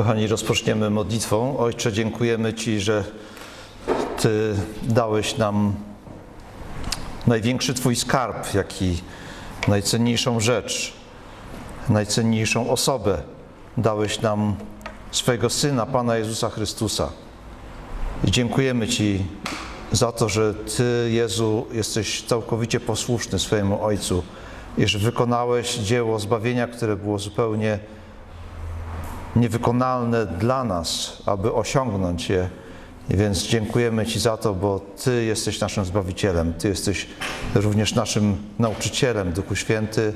Kochani, rozpoczniemy modlitwą. Ojcze, dziękujemy Ci, że Ty dałeś nam największy Twój skarb, jak i najcenniejszą rzecz, najcenniejszą osobę. Dałeś nam swojego Syna, Pana Jezusa Chrystusa. I dziękujemy Ci za to, że Ty, Jezu, jesteś całkowicie posłuszny swojemu Ojcu i że wykonałeś dzieło zbawienia, które było zupełnie niewykonalne dla nas, aby osiągnąć je. I więc dziękujemy Ci za to, bo Ty jesteś naszym Zbawicielem, Ty jesteś również naszym nauczycielem, Duchu Święty.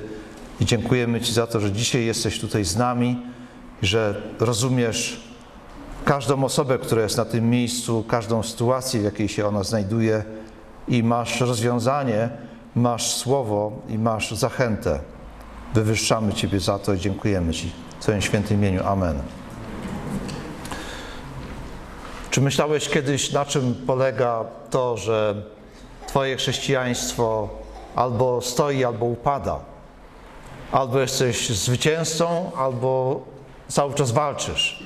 I dziękujemy Ci za to, że dzisiaj jesteś tutaj z nami, że rozumiesz każdą osobę, która jest na tym miejscu, każdą sytuację, w jakiej się ona znajduje i masz rozwiązanie, masz słowo i masz zachętę. Wywyższamy Ciebie za to i dziękujemy Ci. W Twoim świętym imieniu. Amen. Czy myślałeś kiedyś, na czym polega to, że Twoje chrześcijaństwo albo stoi, albo upada? Albo jesteś zwycięzcą, albo cały czas walczysz.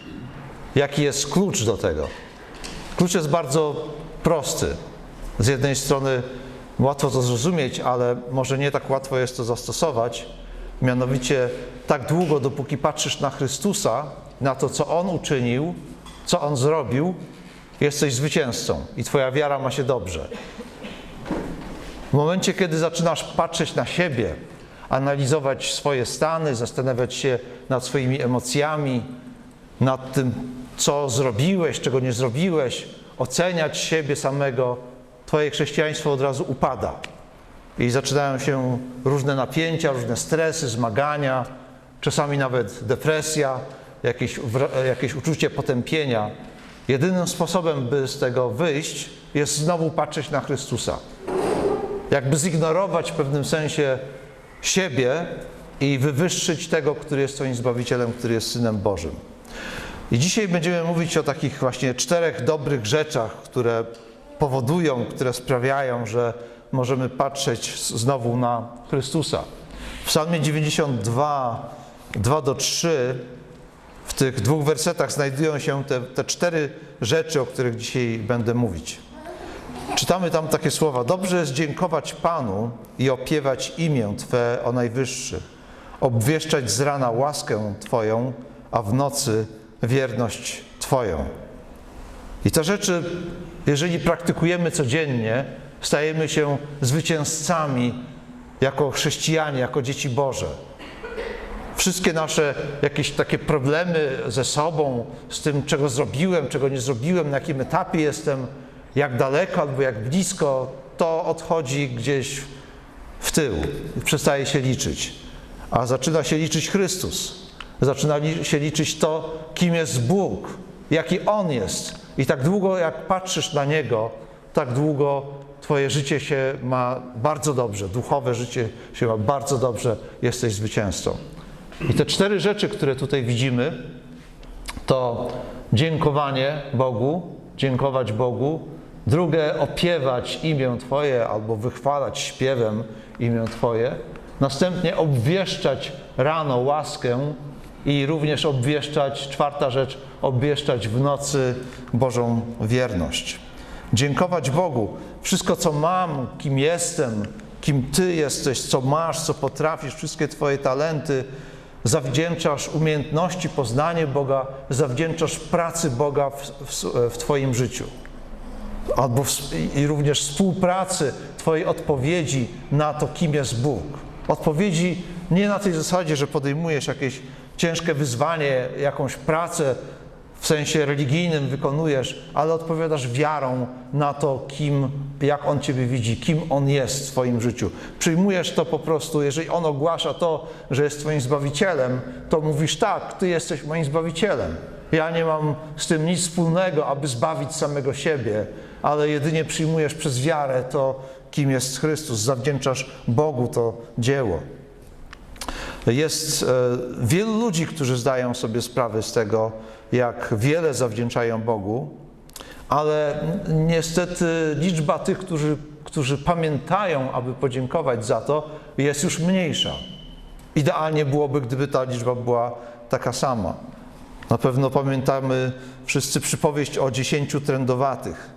Jaki jest klucz do tego? Klucz jest bardzo prosty. Z jednej strony łatwo to zrozumieć, ale może nie tak łatwo jest to zastosować. Mianowicie tak długo, dopóki patrzysz na Chrystusa, na to, co On uczynił, co On zrobił, jesteś zwycięzcą i Twoja wiara ma się dobrze. W momencie, kiedy zaczynasz patrzeć na siebie, analizować swoje stany, zastanawiać się nad swoimi emocjami, nad tym, co zrobiłeś, czego nie zrobiłeś, oceniać siebie samego, Twoje chrześcijaństwo od razu upada. I zaczynają się różne napięcia, różne stresy, zmagania, czasami nawet depresja, jakieś, jakieś uczucie potępienia. Jedynym sposobem, by z tego wyjść, jest znowu patrzeć na Chrystusa. Jakby zignorować w pewnym sensie siebie i wywyższyć tego, który jest Twoim Zbawicielem, który jest Synem Bożym. I dzisiaj będziemy mówić o takich właśnie czterech dobrych rzeczach, które powodują, które sprawiają, że możemy patrzeć znowu na Chrystusa. W Psalmie 92, 2 do 3, w tych dwóch wersetach znajdują się te, te cztery rzeczy, o których dzisiaj będę mówić. Czytamy tam takie słowa: Dobrze jest dziękować Panu i opiewać imię Twe o najwyższy, obwieszczać z rana łaskę Twoją, a w nocy wierność Twoją. I te rzeczy, jeżeli praktykujemy codziennie, stajemy się zwycięzcami jako chrześcijanie, jako dzieci Boże. Wszystkie nasze jakieś takie problemy ze sobą, z tym, czego zrobiłem, czego nie zrobiłem, na jakim etapie jestem, jak daleko albo jak blisko, to odchodzi gdzieś w tył, przestaje się liczyć. A zaczyna się liczyć Chrystus. Zaczyna się liczyć to, kim jest Bóg, jaki On jest. I tak długo, jak patrzysz na Niego, tak długo Twoje życie się ma bardzo dobrze, duchowe życie się ma bardzo dobrze, jesteś zwycięzcą. I te cztery rzeczy, które tutaj widzimy, to dziękowanie Bogu, dziękować Bogu, drugie opiewać imię Twoje albo wychwalać śpiewem imię Twoje, następnie obwieszczać rano łaskę i również obwieszczać, czwarta rzecz, obwieszczać w nocy Bożą wierność. Dziękować Bogu. Wszystko, co mam, kim jestem, kim Ty jesteś, co masz, co potrafisz, wszystkie Twoje talenty, zawdzięczasz umiejętności, poznanie Boga, zawdzięczasz pracy Boga w, w, w Twoim życiu. Albo w, i również współpracy Twojej odpowiedzi na to, kim jest Bóg. Odpowiedzi nie na tej zasadzie, że podejmujesz jakieś ciężkie wyzwanie, jakąś pracę w sensie religijnym wykonujesz, ale odpowiadasz wiarą na to, kim, jak On Ciebie widzi, kim On jest w Twoim życiu. Przyjmujesz to po prostu, jeżeli On ogłasza to, że jest Twoim Zbawicielem, to mówisz tak, Ty jesteś moim Zbawicielem. Ja nie mam z tym nic wspólnego, aby zbawić samego siebie, ale jedynie przyjmujesz przez wiarę to, kim jest Chrystus, zawdzięczasz Bogu to dzieło. Jest e, wielu ludzi, którzy zdają sobie sprawę z tego, jak wiele zawdzięczają Bogu, ale niestety liczba tych, którzy, którzy pamiętają, aby podziękować za to, jest już mniejsza. Idealnie byłoby, gdyby ta liczba była taka sama. Na pewno pamiętamy wszyscy przypowieść o dziesięciu trędowatych,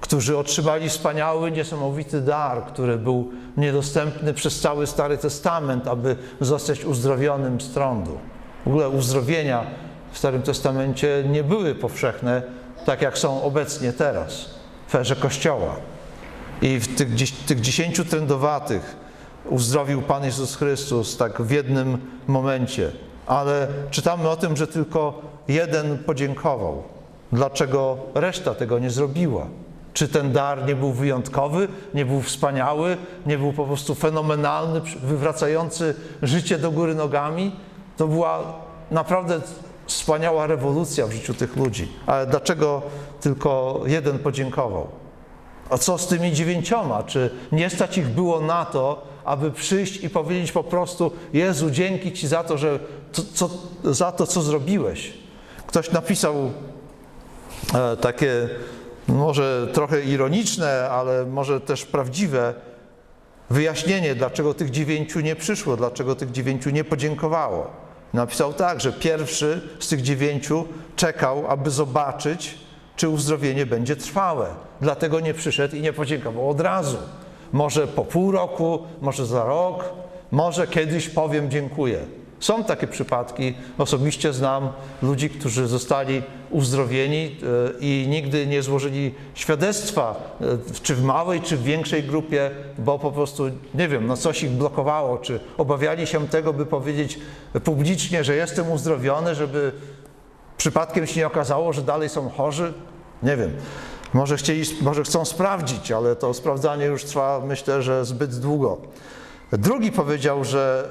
którzy otrzymali wspaniały, niesamowity dar, który był niedostępny przez cały Stary Testament, aby zostać uzdrowionym z trądu. W ogóle uzdrowienia w Starym Testamencie nie były powszechne, tak jak są obecnie teraz w erze Kościoła. I w tych, tych dziesięciu trędowatych uzdrowił Pan Jezus Chrystus tak w jednym momencie. Ale czytamy o tym, że tylko jeden podziękował. Dlaczego reszta tego nie zrobiła? Czy ten dar nie był wyjątkowy, nie był wspaniały, nie był po prostu fenomenalny, wywracający życie do góry nogami? To była naprawdę wspaniała rewolucja w życiu tych ludzi. Ale dlaczego tylko jeden podziękował? A co z tymi dziewięcioma? Czy nie stać ich było na to, aby przyjść i powiedzieć po prostu: Jezu, dzięki Ci za to, że to, co, za to, co zrobiłeś? Ktoś napisał e, takie, może trochę ironiczne, ale może też prawdziwe wyjaśnienie, dlaczego tych dziewięciu nie przyszło, dlaczego tych dziewięciu nie podziękowało. Napisał tak, że pierwszy z tych dziewięciu czekał, aby zobaczyć, czy uzdrowienie będzie trwałe. Dlatego nie przyszedł i nie podziękował od razu. Może po pół roku, może za rok, może kiedyś powiem dziękuję. Są takie przypadki. Osobiście znam ludzi, którzy zostali uzdrowieni e, i nigdy nie złożyli świadectwa, e, czy w małej, czy w większej grupie, bo po prostu, nie wiem, no coś ich blokowało, czy obawiali się tego, by powiedzieć publicznie, że jestem uzdrowiony, żeby przypadkiem się nie okazało, że dalej są chorzy? Nie wiem. Może, chcieli, może chcą sprawdzić, ale to sprawdzanie już trwa, myślę, że zbyt długo. Drugi powiedział, że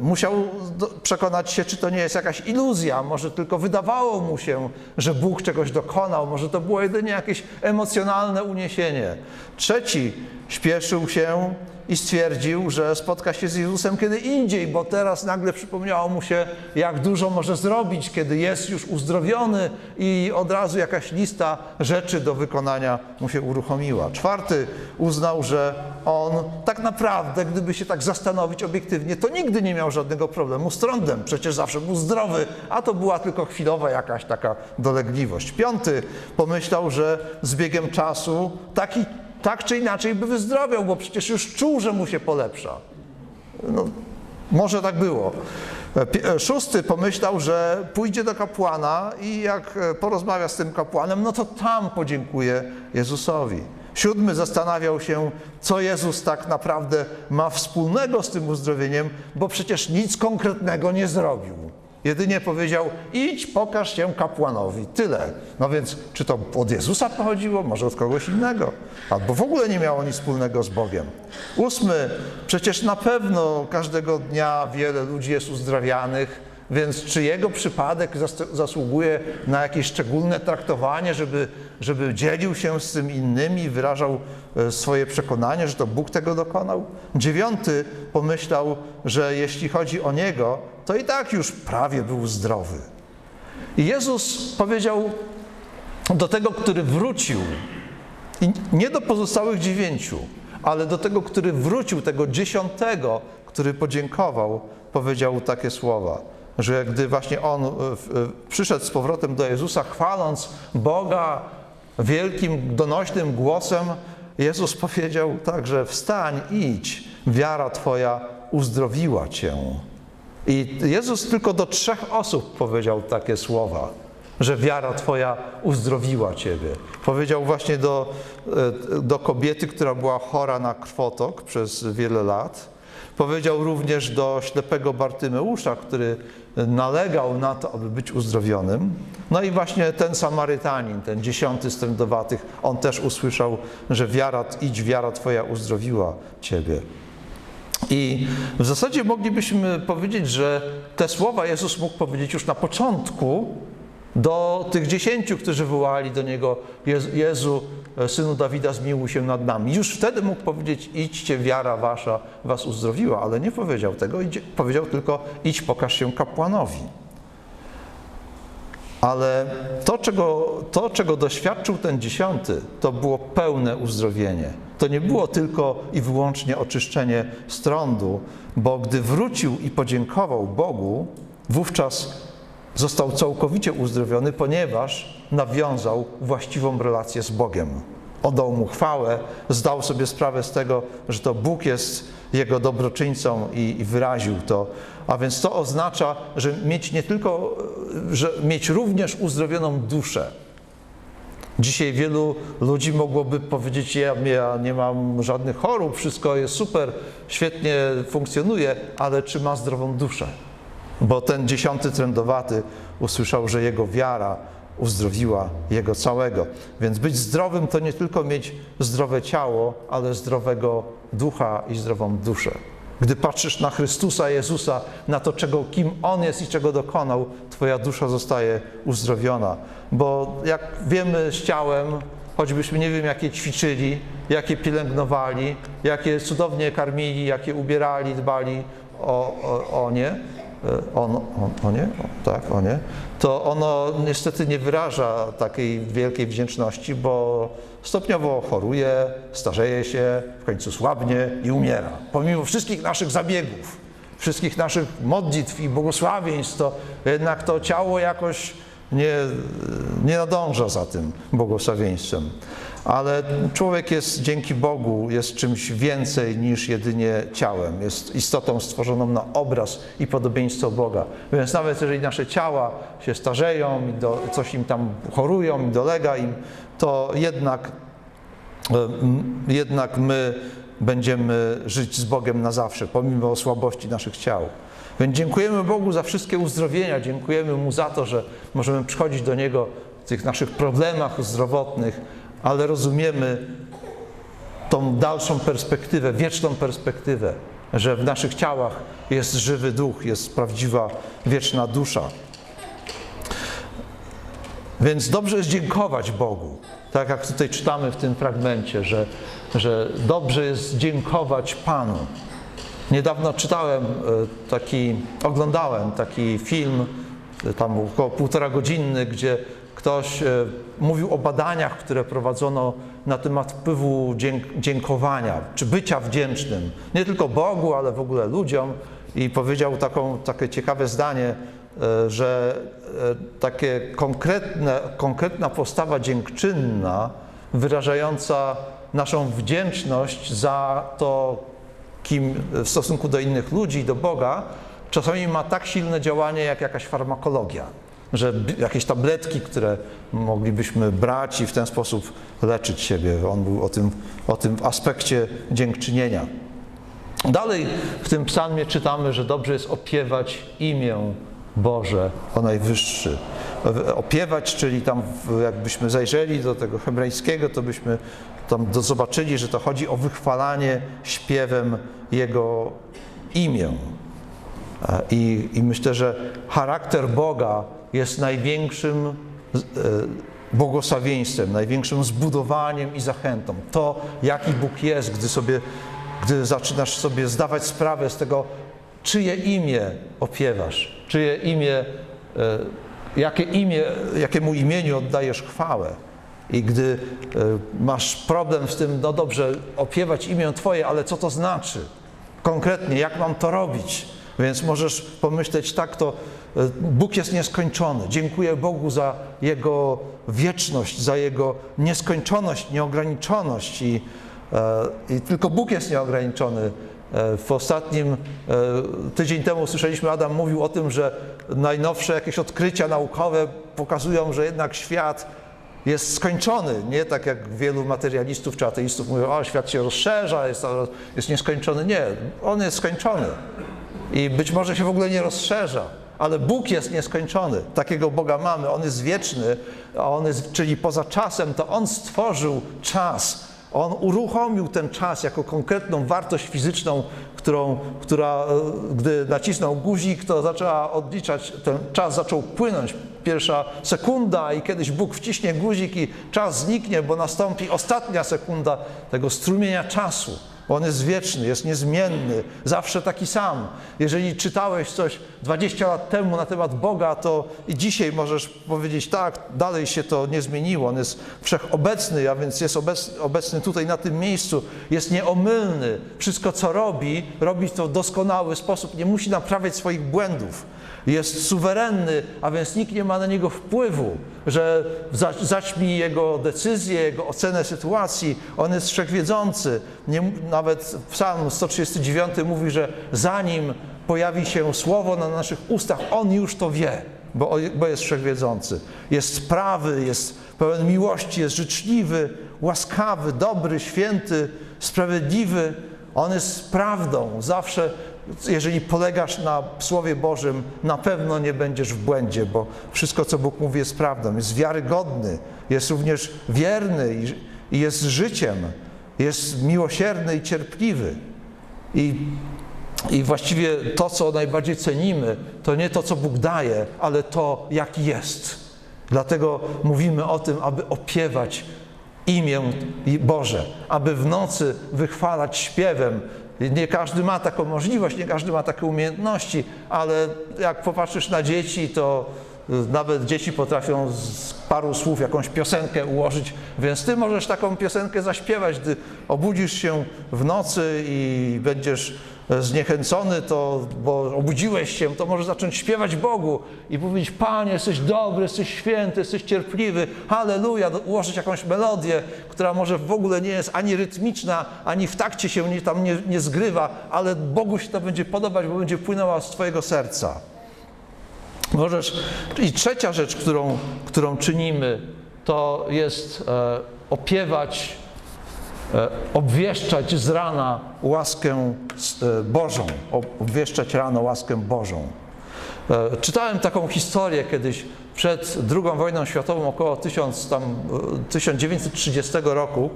musiał do- przekonać się, czy to nie jest jakaś iluzja, może tylko wydawało mu się, że Bóg czegoś dokonał, może to było jedynie jakieś emocjonalne uniesienie. Trzeci śpieszył się i stwierdził, że spotka się z Jezusem kiedy indziej, bo teraz nagle przypomniało mu się, jak dużo może zrobić, kiedy jest już uzdrowiony i od razu jakaś lista rzeczy do wykonania mu się uruchomiła. Czwarty uznał, że on tak naprawdę, gdyby się tak zastanowić obiektywnie, to nigdy nie miał żadnego problemu z trądem. Przecież zawsze był zdrowy, a to była tylko chwilowa jakaś taka dolegliwość. Piąty pomyślał, że z biegiem czasu taki tak czy inaczej by wyzdrowiał, bo przecież już czuł, że mu się polepsza. No, może tak było. Pi- e, Szósty pomyślał, że pójdzie do kapłana i jak e, porozmawia z tym kapłanem, no to tam podziękuje Jezusowi. Siódmy zastanawiał się, co Jezus tak naprawdę ma wspólnego z tym uzdrowieniem, bo przecież nic konkretnego nie zrobił. Jedynie powiedział: idź, pokaż się kapłanowi. Tyle. No więc, czy to od Jezusa pochodziło, może od kogoś innego, albo w ogóle nie miało nic wspólnego z Bogiem. Ósmy, przecież na pewno każdego dnia wiele ludzi jest uzdrawianych, więc czy jego przypadek zas- zasługuje na jakieś szczególne traktowanie, żeby, żeby dzielił się z tym innymi, wyrażał e, swoje przekonanie, że to Bóg tego dokonał? Dziewiąty pomyślał, że jeśli chodzi o niego, to i tak już prawie był zdrowy. I Jezus powiedział do tego, który wrócił, i nie do pozostałych dziewięciu, ale do tego, który wrócił, tego dziesiątego, który podziękował, powiedział takie słowa, że gdy właśnie on e, e, przyszedł z powrotem do Jezusa, chwaląc Boga wielkim, donośnym głosem, Jezus powiedział także: Wstań, idź, wiara Twoja uzdrowiła Cię. I Jezus tylko do trzech osób powiedział takie słowa, że wiara Twoja uzdrowiła Ciebie. Powiedział właśnie do, e, do kobiety, która była chora na krwotok przez wiele lat. Powiedział również do ślepego Bartymeusza, który nalegał na to, aby być uzdrowionym. No i właśnie ten Samarytanin, ten dziesiąty z trędowatych, on też usłyszał, że wiara, idź, wiara Twoja uzdrowiła Ciebie. I w zasadzie moglibyśmy powiedzieć, że te słowa Jezus mógł powiedzieć już na początku do tych dziesięciu, którzy wołali do Niego Jezu, Jezu Synu Dawida, zmiłuj się nad nami. Już wtedy mógł powiedzieć, idźcie, wiara wasza was uzdrowiła, ale nie powiedział tego, powiedział tylko, idź, pokaż się kapłanowi. Ale to czego, to, czego doświadczył ten dziesiąty, to było pełne uzdrowienie. To nie było tylko i wyłącznie oczyszczenie strądu, bo gdy wrócił i podziękował Bogu, wówczas został całkowicie uzdrowiony, ponieważ nawiązał właściwą relację z Bogiem. Oddał mu chwałę, zdał sobie sprawę z tego, że to Bóg jest jego dobroczyńcą i, i wyraził to. A więc to oznacza, że mieć nie tylko, że mieć również uzdrowioną duszę. Dzisiaj wielu ludzi mogłoby powiedzieć: ja, ja nie mam żadnych chorób, wszystko jest super, świetnie funkcjonuje, ale czy ma zdrową duszę? Bo ten dziesiąty trędowaty usłyszał, że jego wiara uzdrowiła jego całego. Więc być zdrowym to nie tylko mieć zdrowe ciało, ale zdrowego ducha i zdrową duszę. Gdy patrzysz na Chrystusa Jezusa, na to, czego, kim On jest i czego dokonał, Twoja dusza zostaje uzdrowiona. Bo jak wiemy z ciałem, choćbyśmy nie wiem, jakie ćwiczyli, jakie pielęgnowali, jakie cudownie karmili, jakie ubierali, dbali o, o, o nie, on, on, o nie? O, tak, o nie. To ono niestety nie wyraża takiej wielkiej wdzięczności, bo stopniowo choruje, starzeje się, w końcu słabnie i umiera. Pomimo wszystkich naszych zabiegów, wszystkich naszych modlitw i błogosławieństw, to jednak to ciało jakoś nie, nie nadąża za tym błogosławieństwem. Ale człowiek jest dzięki Bogu jest czymś więcej niż jedynie ciałem. Jest istotą stworzoną na obraz i podobieństwo Boga. Więc nawet jeżeli nasze ciała się starzeją i do, coś im tam chorują i dolega im, to jednak, jednak my będziemy żyć z Bogiem na zawsze, pomimo słabości naszych ciał. Więc dziękujemy Bogu za wszystkie uzdrowienia, dziękujemy Mu za to, że możemy przychodzić do Niego w tych naszych problemach zdrowotnych, ale rozumiemy tą dalszą perspektywę, wieczną perspektywę, że w naszych ciałach jest żywy duch, jest prawdziwa, wieczna dusza. Więc dobrze jest dziękować Bogu, tak jak tutaj czytamy w tym fragmencie, że, że dobrze jest dziękować Panu. Niedawno czytałem taki, oglądałem taki film, tam około półtora godzinny, gdzie ktoś mówił o badaniach, które prowadzono na temat wpływu dziękowania, czy bycia wdzięcznym, nie tylko Bogu, ale w ogóle ludziom. I powiedział taką, takie ciekawe zdanie, że takie konkretne, konkretna postawa dziękczynna, wyrażająca naszą wdzięczność za to, kim w stosunku do innych ludzi do Boga, czasami ma tak silne działanie jak jakaś farmakologia, że jakieś tabletki, które moglibyśmy brać i w ten sposób leczyć siebie. On był o tym, o tym aspekcie dziękczynienia. Dalej w tym psalmie czytamy, że dobrze jest opiewać imię Boże o Najwyższy. Opiewać, czyli tam jakbyśmy zajrzeli do tego hebrajskiego, to byśmy tam zobaczyli, że to chodzi o wychwalanie śpiewem Jego imię. I, I, myślę, że charakter Boga jest największym błogosławieństwem, największym zbudowaniem i zachętą. To, jaki Bóg jest, gdy, sobie, gdy zaczynasz sobie zdawać sprawę z tego, czyje imię opiewasz, czyje imię, jakie imię, jakiemu imieniu oddajesz chwałę. I gdy masz problem z tym, no dobrze, opiewać imię Twoje, ale co to znaczy? Konkretnie, jak mam to robić? Więc możesz pomyśleć tak, to Bóg jest nieskończony. Dziękuję Bogu za Jego wieczność, za Jego nieskończoność, nieograniczoność i, i tylko Bóg jest nieograniczony. W ostatnim tydzień temu słyszeliśmy, Adam mówił o tym, że najnowsze jakieś odkrycia naukowe pokazują, że jednak świat jest skończony. Nie tak jak wielu materialistów czy ateistów mówią, o świat się rozszerza, jest, jest nieskończony. Nie, on jest skończony. I być może się w ogóle nie rozszerza, ale Bóg jest nieskończony. Takiego Boga mamy. On jest wieczny, on jest, czyli poza czasem, to On stworzył czas. On uruchomił ten czas jako konkretną wartość fizyczną, którą, która, gdy nacisnął guzik, to zaczęła odliczać, ten czas zaczął płynąć. Pierwsza sekunda i kiedyś Bóg wciśnie guzik i czas zniknie, bo nastąpi ostatnia sekunda tego strumienia czasu. On jest wieczny, jest niezmienny, zawsze taki sam. Jeżeli czytałeś coś 20 lat temu na temat Boga, to i dzisiaj możesz powiedzieć, tak, dalej się to nie zmieniło. On jest wszechobecny, a więc jest obecny, tutaj na tym miejscu, jest nieomylny. Wszystko, co robi, robi to w doskonały sposób, nie musi naprawiać swoich błędów jest suwerenny, a więc nikt nie ma na niego wpływu, że za- zaćmi jego decyzję, jego ocenę sytuacji. On jest wszechwiedzący. Nie, nawet Psalm 139 mówi, że zanim pojawi się słowo na naszych ustach, on już to wie, bo, bo jest wszechwiedzący. Jest prawy, jest pełen miłości, jest życzliwy, łaskawy, dobry, święty, sprawiedliwy. On jest prawdą. Zawsze, jeżeli polegasz na Słowie Bożym, na pewno nie będziesz w błędzie, bo wszystko, co Bóg mówi, jest prawdą. Jest wiarygodny, jest również wierny i, jest życiem. Jest miłosierny i cierpliwy. I, I właściwie to, co najbardziej cenimy, to nie to, co Bóg daje, ale to, jaki jest. Dlatego mówimy o tym, aby opiewać imię Boże, aby w nocy wychwalać śpiewem. Nie każdy ma taką możliwość, nie każdy ma takie umiejętności, ale jak popatrzysz na dzieci, to y, nawet dzieci potrafią z paru słów jakąś piosenkę ułożyć, więc ty możesz taką piosenkę zaśpiewać, gdy obudzisz się w nocy i będziesz zniechęcony, to, bo obudziłeś się, to możesz zacząć śpiewać Bogu i powiedzieć, Panie, jesteś dobry, jesteś święty, jesteś cierpliwy, halleluja, ułożyć jakąś melodię, która może w ogóle nie jest ani rytmiczna, ani w takcie się nie, tam nie, nie zgrywa, ale Bogu się to będzie podobać, bo będzie płynęła z Twojego serca. Możesz. I trzecia rzecz, którą, którą czynimy, to jest e, opiewać, obwieszczać z rana łaskę e, Bożą. Ob- Obwieszczać rano łaskę Bożą. E, czytałem taką historię kiedyś przed II wojną światową, około 1000, tam, e, 1930 roku.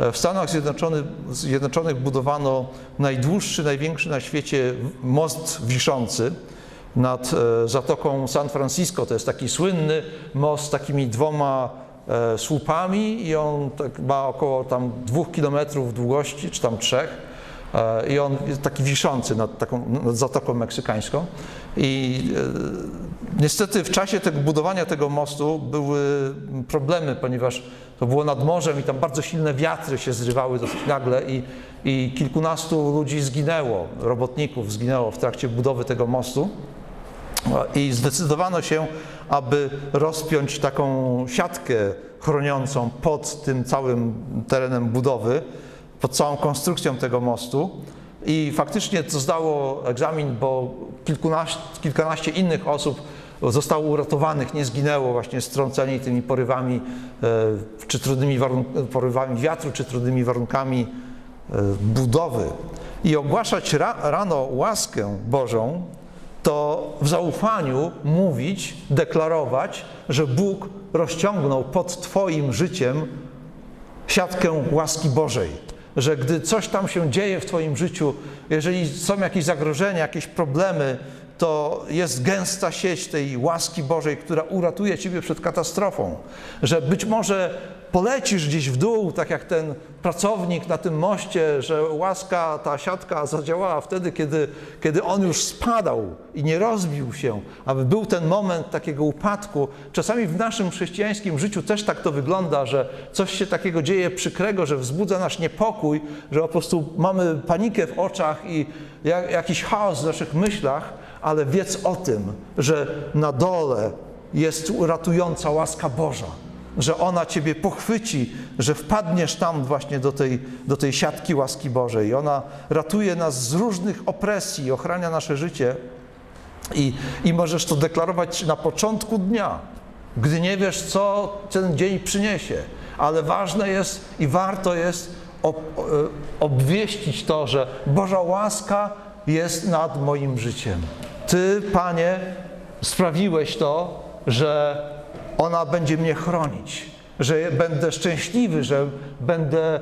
E, W Stanach Zjednoczonych, Zjednoczonych budowano najdłuższy, największy na świecie most wiszący nad e, Zatoką San Francisco. To jest taki słynny most z takimi dwoma e, słupami i on tak ma około tam dwóch kilometrów długości, czy tam trzech. E, I on jest taki wiszący nad, taką, nad Zatoką Meksykańską. I e, niestety w czasie tego budowania tego mostu były problemy, ponieważ to było nad morzem i tam bardzo silne wiatry się zrywały dosyć nagle i, i kilkunastu ludzi zginęło, robotników zginęło w trakcie budowy tego mostu. I zdecydowano się, aby rozpiąć taką siatkę chroniącą pod tym całym terenem budowy, pod całą konstrukcją tego mostu. I faktycznie to zdało egzamin, bo kilkunaście, kilkanaście innych osób zostało uratowanych, nie zginęło właśnie strąceni tymi porywami, e, czy trudnymi porywami wiatru, czy trudnymi warunkami e, budowy. I ogłaszać ra, rano łaskę Bożą to w zaufaniu mówić, deklarować, że Bóg rozciągnął pod Twoim życiem siatkę łaski Bożej. Że gdy coś tam się dzieje w Twoim życiu, jeżeli są jakieś zagrożenia, jakieś problemy, to jest gęsta sieć tej łaski Bożej, która uratuje Ciebie przed katastrofą. Że być może polecisz gdzieś w dół, tak jak ten pracownik na tym moście, że łaska, ta siatka zadziałała wtedy, kiedy, kiedy on już spadał i nie rozbił się, aby był ten moment takiego upadku. Czasami w naszym chrześcijańskim życiu też tak to wygląda, że coś się takiego dzieje przykrego, że wzbudza nasz niepokój, że po prostu mamy panikę w oczach i jak, jakiś chaos w naszych myślach, ale wiedz o tym, że na dole jest ratująca łaska Boża że ona Ciebie pochwyci, że wpadniesz tam właśnie do tej, do tej siatki łaski Bożej. Ona ratuje nas z różnych opresji, ochrania nasze życie i, i możesz to deklarować na początku dnia, gdy nie wiesz, co ten dzień przyniesie. Ale ważne jest i warto jest ob, e, obwieścić to, że Boża łaska jest nad moim życiem. Ty, Panie, sprawiłeś to, że ona będzie mnie chronić, że będę szczęśliwy, że będę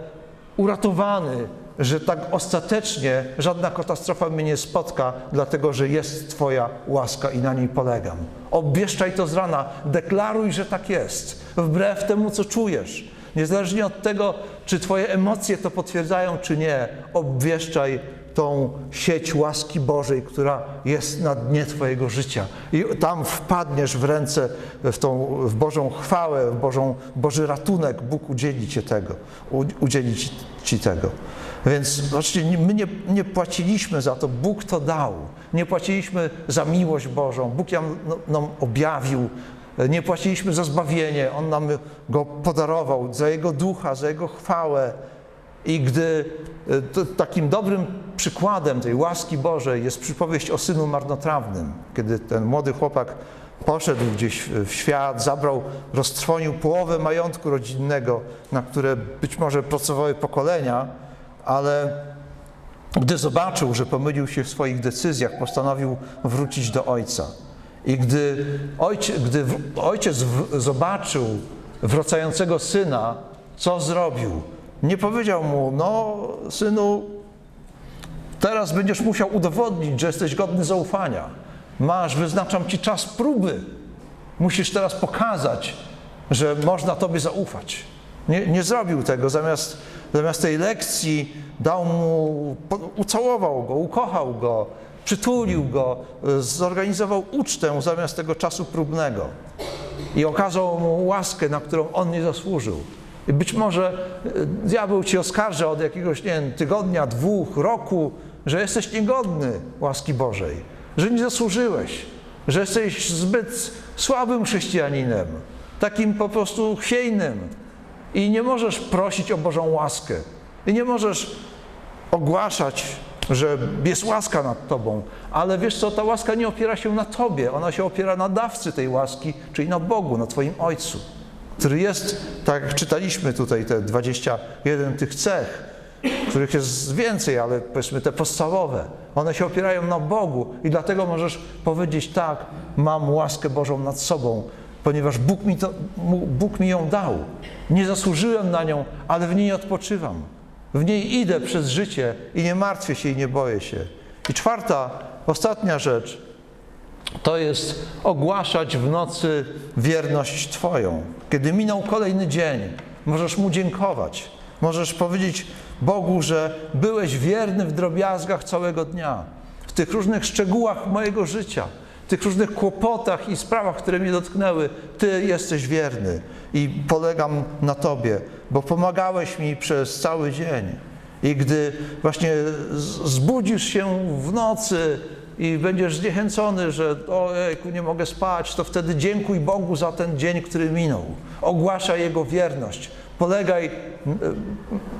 uratowany, że tak ostatecznie żadna katastrofa mnie nie spotka, dlatego że jest Twoja łaska i na niej polegam. Obwieszczaj to z rana, deklaruj, że tak jest, wbrew temu, co czujesz. Niezależnie od tego, czy Twoje emocje to potwierdzają, czy nie, obwieszczaj tą sieć łaski Bożej, która jest na dnie Twojego życia. I tam wpadniesz w ręce, w, tą, w Bożą chwałę, w Bożą, Boży ratunek. Bóg udzieli Ci tego. Udzieli Ci, tego. Więc nie- my nie, nie płaciliśmy za to, Bóg to dał. Nie płaciliśmy za miłość Bożą. Bóg nam, no, nam objawił. Nie płaciliśmy za zbawienie. On nam go podarował, za Jego ducha, za Jego chwałę. I gdy e, takim dobrym przykładem tej łaski Bożej jest przypowieść o synu marnotrawnym, kiedy ten młody chłopak poszedł gdzieś w świat, zabrał, roztrwonił połowę majątku rodzinnego, na które być może pracowały pokolenia, ale gdy zobaczył, że pomylił się w swoich decyzjach, postanowił wrócić do ojca. I gdy, ojcie, gdy ojciec zobaczył wracającego syna, co zrobił? Nie powiedział mu, no synu, teraz będziesz musiał udowodnić, że jesteś godny zaufania. Masz, wyznaczam ci czas próby. Musisz teraz pokazać, że można Tobie zaufać. Nie, nie zrobił tego. Zamiast, zamiast tej lekcji dał mu, ucałował go, ukochał go, przytulił go, zorganizował ucztę zamiast tego czasu próbnego. I okazał mu łaskę, na którą on nie zasłużył. Być może y, diabeł ci oskarża od jakiegoś, nie wiem, tygodnia, dwóch, roku, że jesteś niegodny łaski Bożej, że nie zasłużyłeś, że jesteś zbyt słabym chrześcijaninem, takim po prostu chwiejnym i nie możesz prosić o Bożą łaskę. I nie możesz ogłaszać, że jest łaska nad tobą, ale wiesz co, ta łaska nie opiera się na tobie, ona się opiera na dawcy tej łaski, czyli na Bogu, na twoim Ojcu, który jest, tak jak czytaliśmy tutaj te 21 tych cech, których jest więcej, ale powiedzmy te podstawowe, one się opierają na Bogu i dlatego możesz powiedzieć tak, mam łaskę Bożą nad sobą, ponieważ Bóg mi, to, Bóg mi ją dał. Nie zasłużyłem na nią, ale w niej odpoczywam. W niej idę przez życie i nie martwię się i nie boję się. I czwarta, ostatnia rzecz, to jest ogłaszać w nocy wierność Twoją. Kiedy minął kolejny dzień, możesz Mu dziękować. Możesz powiedzieć Bogu, że byłeś wierny w drobiazgach całego dnia, w tych różnych szczegółach mojego życia, w tych różnych kłopotach i sprawach, które mnie dotknęły. Ty jesteś wierny i polegam na Tobie, bo pomagałeś mi przez cały dzień. I gdy właśnie zbudzisz się w nocy i będziesz zniechęcony, że ojejku, nie mogę spać, to wtedy dziękuj Bogu za ten dzień, który minął. Ogłaszaj Jego wierność. Polegaj,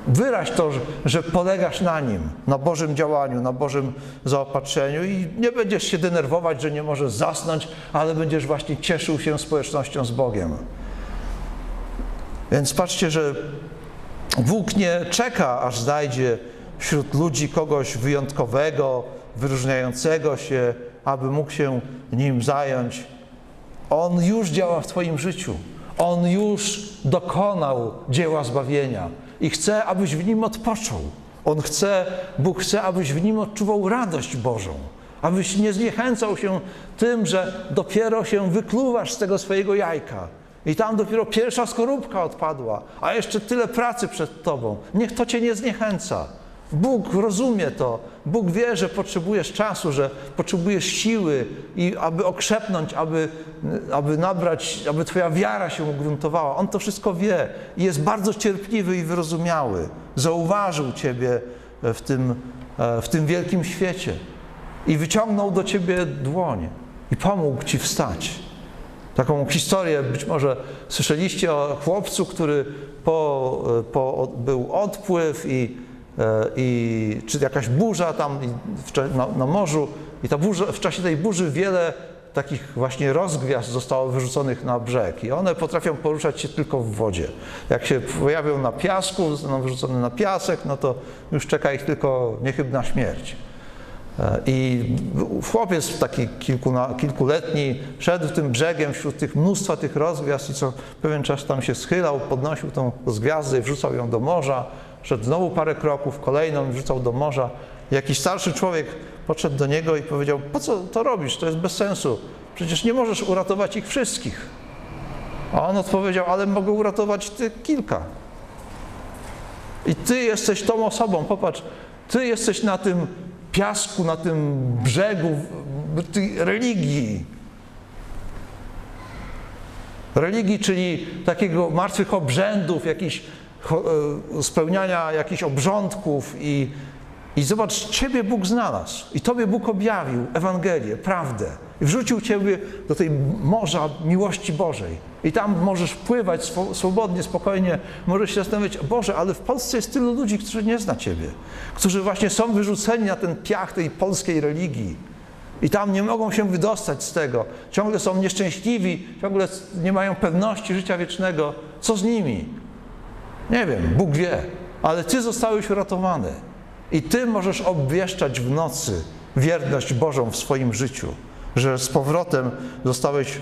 wyraź to, że polegasz na Nim, na Bożym działaniu, na Bożym zaopatrzeniu i nie będziesz się denerwować, że nie możesz zasnąć, ale będziesz właśnie cieszył się społecznością z Bogiem. Więc patrzcie, że Bóg nie czeka, aż znajdzie wśród ludzi kogoś wyjątkowego, wyróżniającego się, aby mógł się nim zająć. On już działa w Twoim życiu. On już dokonał dzieła zbawienia i chce, abyś w nim odpoczął. On chce, Bóg chce, abyś w nim odczuwał radość Bożą, abyś nie zniechęcał się tym, że dopiero się wykluwasz z tego swojego jajka. I tam dopiero pierwsza skorupka odpadła, a jeszcze tyle pracy przed tobą. Niech to cię nie zniechęca. Bóg rozumie to. Bóg wie, że potrzebujesz czasu, że potrzebujesz siły i aby okrzepnąć, aby, aby nabrać, aby twoja wiara się ugruntowała. On to wszystko wie i jest bardzo cierpliwy i wyrozumiały. Zauważył ciebie w tym, w tym wielkim świecie i wyciągnął do ciebie dłoń i pomógł ci wstać. Taką historię być może słyszeliście o chłopcu, który po, po, był odpływ i, e, i czy jakaś burza tam na, na morzu i ta burza, w czasie tej burzy wiele takich właśnie rozgwiazd zostało wyrzuconych na brzeg i one potrafią poruszać się tylko w wodzie. Jak się pojawią na piasku, zostaną wyrzucone na piasek, no to już czeka ich tylko niechybna śmierć. E, I chłopiec taki kilkuletni szedł tym brzegiem wśród tych mnóstwa tych rozgwiazd i co pewien czas tam się schylał, podnosił tą rozgwiazdę i wrzucał ją do morza. Szedł znowu parę kroków, kolejną wrzucał do morza. Jakiś starszy człowiek podszedł do niego i powiedział, po co to robisz, to jest bez sensu. Przecież nie możesz uratować ich wszystkich. A on odpowiedział, ale mogę uratować ty kilka. I ty jesteś tą osobą, popatrz, ty jesteś na tym piasku, na tym brzegu religii. Religii, czyli takiego martwych obrzędów, jakichś spełniania jakichś obrządków i, i zobacz, Ciebie Bóg znalazł i Tobie Bóg objawił Ewangelię, prawdę i wrzucił Ciebie do tej morza miłości Bożej. I tam możesz pływać swo- swobodnie, spokojnie, możesz się zastanawiać, Boże, ale w Polsce jest tylu ludzi, którzy nie zna Ciebie, którzy właśnie są wyrzuceni na ten piach tej polskiej religii. I tam nie mogą się wydostać z tego. Ciągle są nieszczęśliwi, ciągle nie mają pewności życia wiecznego. Co z nimi? Nie wiem, Bóg wie, ale Ty zostałeś uratowany. I Ty możesz obwieszczać w nocy wierność Bożą w swoim życiu, że z powrotem zostałeś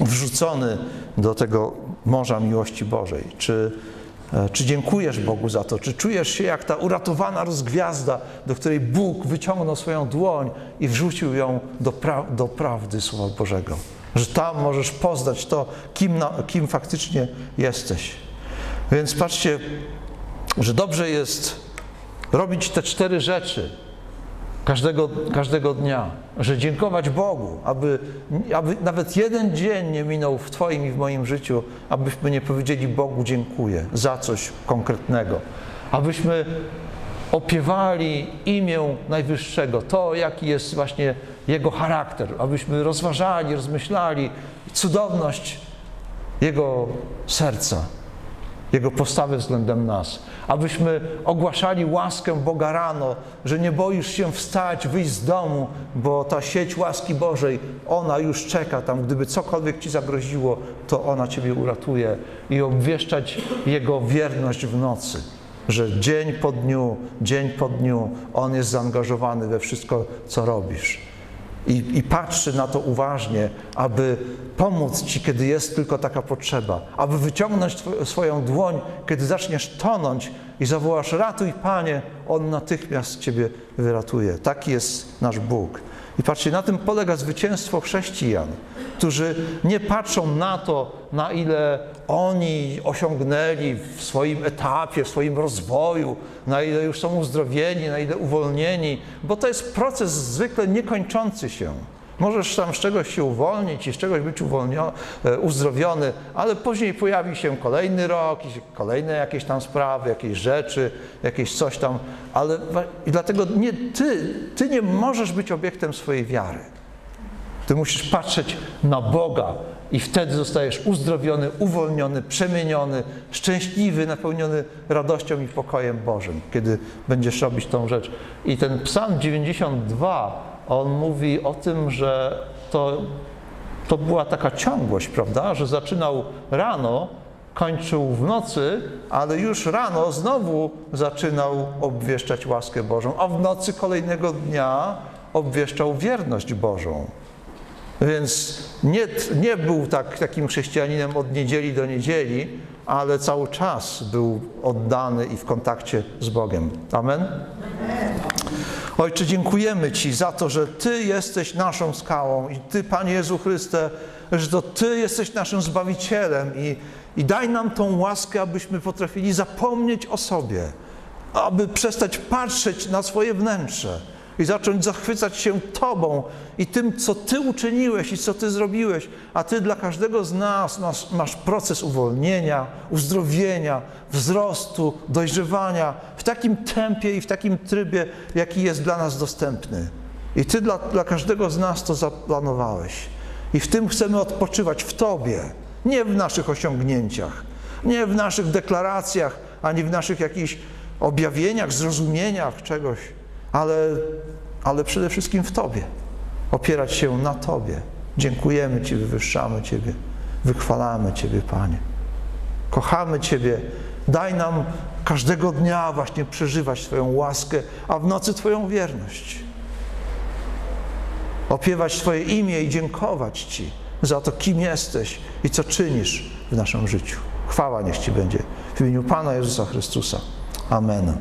wrzucony do tego morza miłości Bożej. Czy, e, czy dziękujesz Bogu za to? Czy czujesz się jak ta uratowana rozgwiazda, do której Bóg wyciągnął swoją dłoń i wrzucił ją do, pra- do prawdy Słowa Bożego? Że tam możesz poznać to, kim, kim faktycznie jesteś. Więc patrzcie, że dobrze jest robić te cztery rzeczy, każdego, każdego dnia, że dziękować Bogu, aby, aby nawet jeden dzień nie minął w Twoim i w moim życiu, abyśmy nie powiedzieli Bogu dziękuję za coś konkretnego, abyśmy opiewali imię Najwyższego, to jaki jest właśnie Jego charakter, abyśmy rozważali, rozmyślali cudowność Jego serca. Jego postawy względem nas. Abyśmy ogłaszali łaskę Boga rano, że nie boisz się wstać, wyjść z domu, bo ta sieć łaski Bożej, ona już czeka tam. Gdyby cokolwiek ci zagroziło, to ona ciebie uratuje. I obwieszczać Jego wierność w nocy. Że dzień po dniu, dzień po dniu On jest zaangażowany we wszystko, co robisz i, i patrzy na to uważnie, aby pomóc Ci, kiedy jest tylko taka potrzeba, aby wyciągnąć swoją dłoń, kiedy zaczniesz tonąć i zawołasz ratuj Panie, On natychmiast Ciebie wyratuje. Taki jest nasz Bóg. I patrzcie, na tym polega zwycięstwo chrześcijan, którzy nie patrzą na to, na ile oni osiągnęli w swoim etapie, w swoim rozwoju, na ile już są uzdrowieni, na ile uwolnieni, bo to jest proces zwykle niekończący się. Możesz tam z czegoś się uwolnić i z czegoś być e, uzdrowiony, ale później pojawi się kolejny rok, kolejne jakieś tam sprawy, jakieś rzeczy, jakieś coś tam, ale i dlatego nie ty, ty nie możesz być obiektem swojej wiary. Ty musisz patrzeć na Boga i wtedy zostajesz uzdrowiony, uwolniony, przemieniony, szczęśliwy, napełniony radością i pokojem Bożym, kiedy będziesz robić tą rzecz. I ten Psalm 92, on mówi o tym, że to, to była taka ciągłość, prawda, że zaczynał rano, kończył w nocy, ale już rano znowu zaczynał obwieszczać łaskę Bożą, a w nocy kolejnego dnia obwieszczał wierność Bożą. Więc nie, nie był tak, takim chrześcijaninem od niedzieli do niedzieli, ale cały czas był oddany i w kontakcie z Bogiem. Amen? Ojcze, dziękujemy Ci za to, że Ty jesteś naszą skałą i Ty, Panie Jezu Chryste, że to Ty jesteś naszym Zbawicielem i, i daj nam tą łaskę, abyśmy potrafili zapomnieć o sobie, aby przestać patrzeć na swoje wnętrze i zacząć zachwycać się Tobą i tym, co Ty uczyniłeś i co Ty zrobiłeś, a Ty dla każdego z nas masz, masz proces uwolnienia, uzdrowienia, wzrostu, dojrzewania w takim tempie i w takim trybie, jaki jest dla nas dostępny. I Ty dla, dla każdego z nas to zaplanowałeś. I w tym chcemy odpoczywać w Tobie, nie w naszych osiągnięciach, nie w naszych deklaracjach, ani w naszych jakichś objawieniach, zrozumieniach czegoś, ale, ale przede wszystkim w Tobie. Opierać się na Tobie. Dziękujemy Ci, wywyższamy Ciebie, wychwalamy Ciebie, Panie. Kochamy Ciebie. Daj nam każdego dnia właśnie przeżywać Twoją łaskę, a w nocy Twoją wierność. Opiewać Twoje imię i dziękować Ci za to, kim jesteś i co czynisz w naszym życiu. Chwała niech Ci będzie w imieniu Pana Jezusa Chrystusa. Amen.